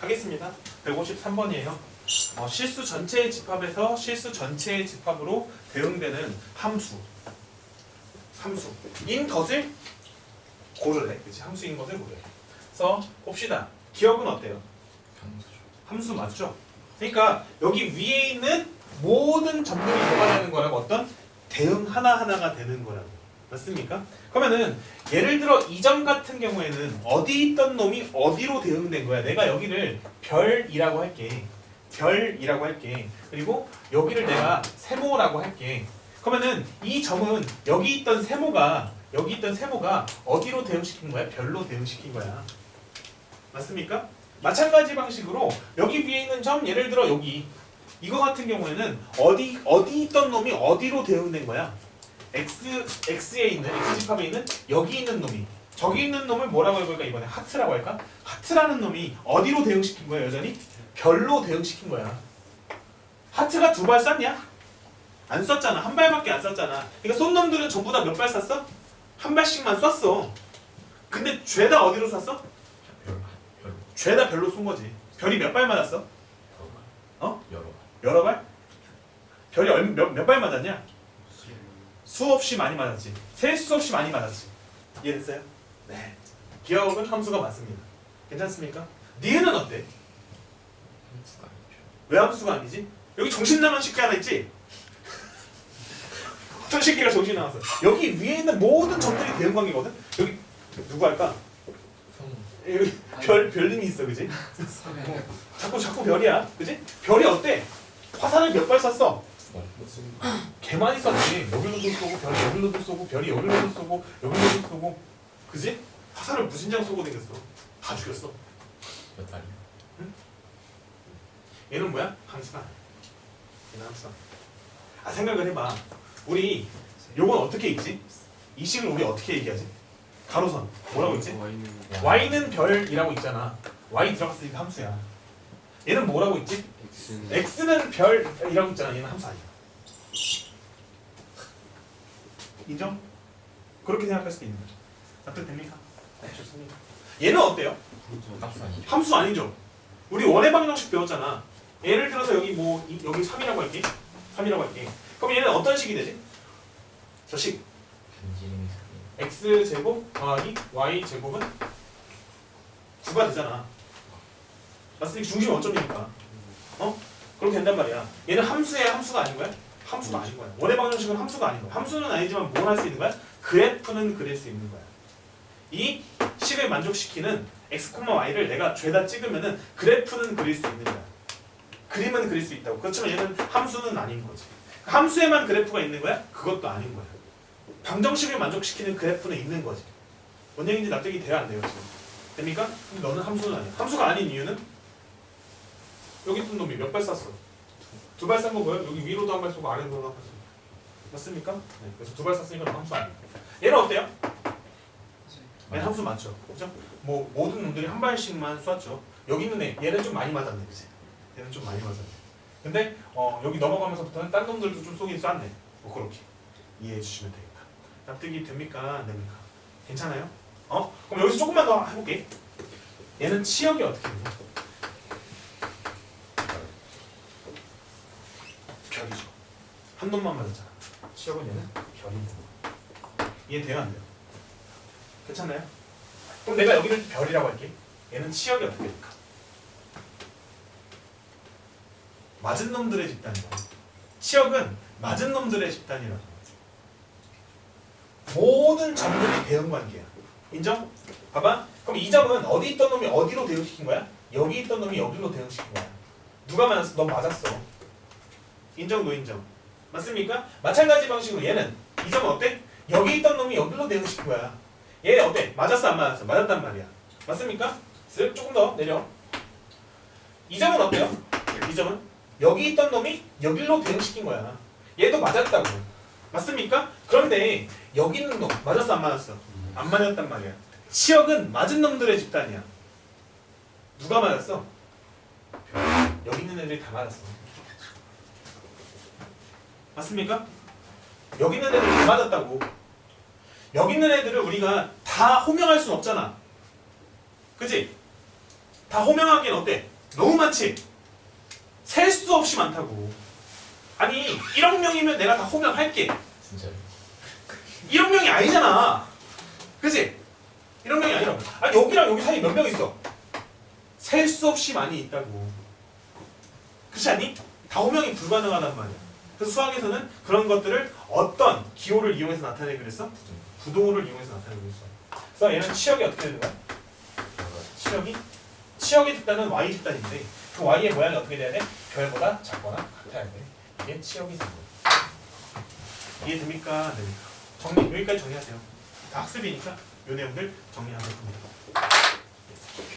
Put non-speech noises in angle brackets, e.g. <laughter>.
하겠습니다. 153번이에요. 어, 실수 전체의 집합에서 실수 전체의 집합으로 대응되는 함수. 함수. 인 것을 고르래. 그치? 함수인 것을 고르래. 그래서 봅시다. 기억은 어때요? 함수 맞죠? 그러니까 여기 위에 있는 모든 점들이 뭐가 되는 거라고 어떤 대응 하나하나가 되는 거라고. 맞습니까? 그러면은 예를 들어 이 점 같은 경우에는 어디 있던 놈이 어디로 대응된 거야? 내가 여기를 별이라고 할게. 별이라고 할게. 그리고 여기를 내가 세모라고 할게. 그러면은 이 점은 여기 있던 세모가 여기 있던 세모가 어디로 대응시킨 거야? 별로 대응시킨 거야. 맞습니까? 마찬가지 방식으로 여기 위에 있는 점 예를 들어 여기 이거 같은 경우에는 어디 어디 있던 놈이 어디로 대응된 거야? X x에 있는 x 집합에 있는 여기 있는 놈이 저기 있는 놈을 뭐라고 해볼까 이번에 하트라고 할까? 하트라는 놈이 어디로 대응시킨 거야 여전히? 별로 대응시킨 거야. 하트가 두 발 쐈냐? 안 쐈잖아. 한 발밖에 안 쐈잖아. 그러니까 쏜 놈들은 전부 다 몇 발 쐈어? 한 발씩만 쐈어. 근데 죄다 어디로 쐈어? 죄다 별로 쏜 거지. 별이 몇 발 맞았어? 어? 여러 여러 발? 별이 얼- 몇, 몇발 맞았냐? 수없이 많이 맞았지. 셀 수 없이 많이 맞았지. 이해됐어요? 네. 기억은 함수가 맞습니다. 괜찮습니까? 니은은 어때? 함수가 아니죠. 왜 함수가 아니지? 여기 정신 나간 식기 하나 있지? <laughs> 어떤 식기가 정신 나갔어? 여기 위에 있는 모든 점들이 대응 관계거든? 여기 누구 할까? 여기 별, 별님이 있어, 그지? 자꾸, 자꾸 별이야, 그지? 별이 어때? 화살을 몇 발 쐈어? 개 많이 쐈지. 여기로도 쏘고, 별이 여기로도 쏘고, 별이 여기로도 쏘고, 여기로도 쏘고, 그지? 화살을 무진장 쏘고 다녔어. 다 죽였어. 몇 달이요? 얘는 뭐야? 아니야. 얘는 아니야. 아 생각을 해봐. 우리 요건 어떻게 읽지? 이 식을 우리 어떻게 얘기하지? 가로선 뭐라고 읽지? y는 별이라고 있잖아. y 들어갔으니까 함수야. 얘는 뭐라고 있지? x는 별이라고 있잖아. 얘는 함수 아니야. 인정? 그렇게 생각할 수도 있는 거죠. 납득됩니까? 네, 좋습니다. 얘는 어때요? 함수 아니죠. 함수 아니죠? 우리 원의 방정식 배웠잖아. 예를 들어서 여기 뭐 이- 여기 3이라고 할게. 3이라고 할게. 그럼 얘는 어떤 식이 되지? 저 식. 변지름이 x 제곱 더하기 y 제곱은 9가 되잖아. 맞으니까 중심이 어점이니까. 어? 그렇게 된단 말이야. 얘는 함수야 함수가 아닌 거야? 함수가 아닌 거야. 원의 방정식은 함수가 아닌 거야. 함수는 아니지만 뭘 할 수 있는 거야? 그래프는 그릴 수 있는 거야. 이 식을 만족시키는 x, y를 내가 죄다 찍으면은 그래프는 그릴 수 있는 거야. 그림은 그릴 수 있다고. 그렇지만 얘는 함수는 아닌 거지. 함수에만 그래프가 있는 거야? 그것도 아닌 거야. 방정식을 만족시키는 그래프는 있는 거지. 뭔 얘기인지 납득이 돼야 안 돼요 지금. 됩니까? 너는 함수는 아니야. 함수가 아닌 이유는 여기 있던 놈이 몇 발 쐈어? 두발싼거 뭐야? 여기 위로도 한 발 쏘고 아래로도 한 발 쏘고. 맞습니까? 네. 그래서 두 발 쐈으니까 너 함수 아니야. 얘는 어때요? 얘는 함수 맞죠? 그죠? 뭐 모든 놈들이 한 발씩만 쐈죠. 여기 있는 애 얘는 좀 많이 맞았네, 그지? 얘는 좀 많이 맞았네. 근데 어, 여기 넘어가면서부터는 딴 놈들도 좀 쏘긴 쐈네. 뭐 그렇게 이해해 주시면 되겠다. 납득이 됩니까? 안 됩니까? 괜찮아요? 어? 그럼 여기서 조금만 더 해볼게. 얘는 치역이 어떻게 되냐? 별이죠. 한 놈만 맞았잖아. 치역은 얘는 별인데. 이해 돼요? 안 돼요? 괜찮나요? 그럼 내가 여기를 별이라고 할게. 얘는 치역이 어떻게 될까? 맞은 놈들의 집단이야. 치역은 맞은 놈들의 집단이라고. 모든 점들이 대응 관계야. 인정? 봐봐. 그럼 이 점은 어디 있던 놈이 어디로 대응시킨 거야? 여기 있던 놈이 여기로 대응시킨 거야. 누가 맞았어? 너 맞았어. 인정, 노인정. 맞습니까? 마찬가지 방식으로 얘는 이 점은 어때? 여기 있던 놈이 여기로 대응시킨 거야. 얘 어때? 맞았어, 안 맞았어? 맞았단 말이야. 맞습니까? 쓱 조금 더 내려. 이 점은 어때요? 이 점은 여기 있던 놈이 여기로 대응시킨 거야. 얘도 맞았다고. 맞습니까? 그런데 여기 있는 놈 맞았어 안 맞았어? 안 맞았단 말이야. 치역은 맞은 놈들의 집단이야. 누가 맞았어? 여기 있는 애들이 다 맞았어. 맞습니까? 여기 있는 애들이 다 맞았다고. 여기 있는 애들을 우리가 다 호명할 순 없잖아. 그지? 다 호명하기엔 어때? 너무 많지? 셀 수 없이 많다고. 아니 1억 명이면 내가 다 호명할게. 진짜요? 1억 명이 아니잖아. 그지? 1억 명이 아니라고. 아니 여기랑 여기 사이에 몇명 있어? 셀 수 없이 많이 있다고. 그렇지 않니? 다 호명이 불가능하단 말이야. 그래서 수학에서는 그런 것들을 어떤 기호를 이용해서 나타내기로 했어? 부동호를 이용해서 나타내기로 했어. 그래서 얘는 치역이 어떻게 되는 거야? 치역이? 치역의 집단은 y 집단인데 그 y의 모양이 어떻게 돼야 돼? 별보다 작거나 같아야 돼. 이게 치역이 되는 거야. 이해 됩니까? 안 됩니까? 정리 여기까지 정리하세요. 다 학습이니까 요 내용들 정리하면 됩니다.